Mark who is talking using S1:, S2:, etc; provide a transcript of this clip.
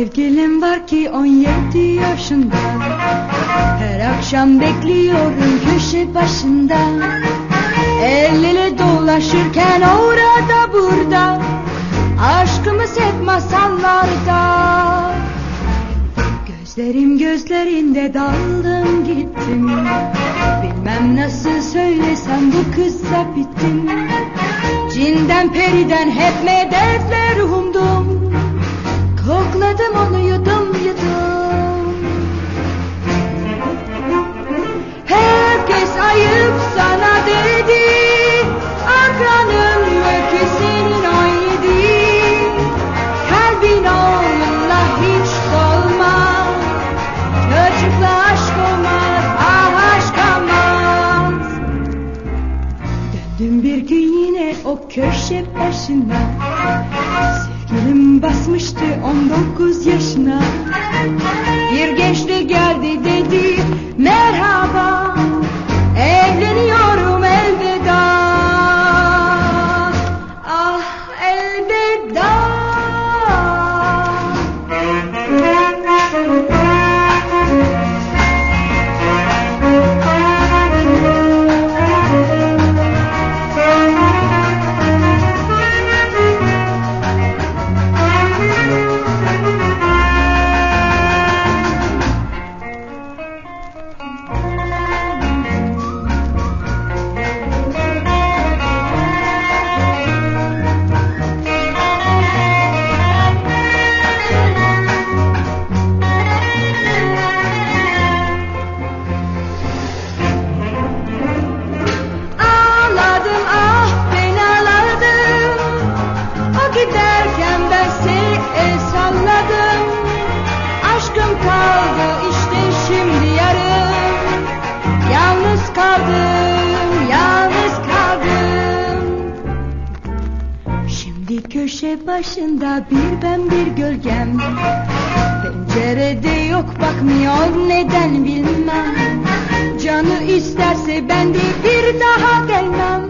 S1: Sevgilim var ki 17 yaşında. Her akşam bekliyorum köşe başında. El ele dolaşırken orada burada. Aşkımız hep masallarda. Gözlerim gözlerinde daldım gittim. Bilmem nasıl söylesem bu kızla bittim. Cinden periden hep medetler Onunla hiç dolmaz Çocukla aşk olmaz, ah aşk olmaz. Döndüm bir gün yine o köşe başına. Sevgilim basmıştı 19 yaşına köşe başında bir ben bir gölgem. Pencerede yok bakmıyor neden bilmem. Canı isterse ben de bir daha gelmem